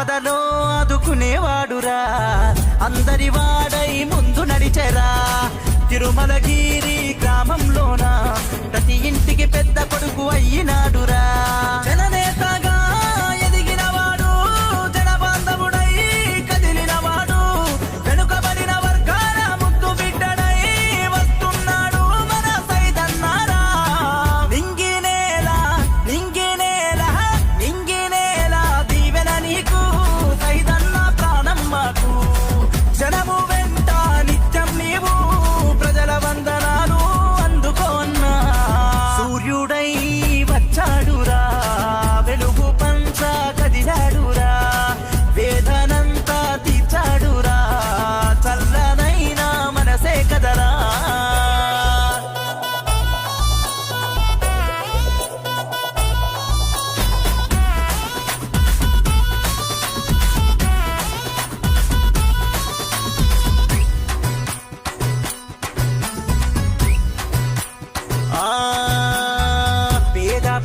ఆపదలో ఆదుకునేవాడురా. అందరి వాడై ముందు నడిచెరా. తిరుమలగిరి గ్రామంలోన? ప్రతి ఇంటికి పెద్ద కొడుకు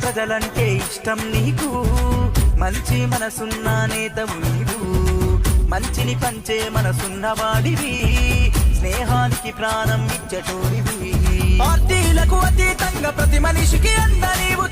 ప్రజలంటే ఇష్టం నీకు. మంచి మనసున్న నేత నీవు మంచిని పంచే మనసున్న వాడివి. స్నేహానికి ప్రాణం ఇచ్చటోడివి పార్టీలకు అతీతంగా ప్రతి మనిషికి అంద నీవు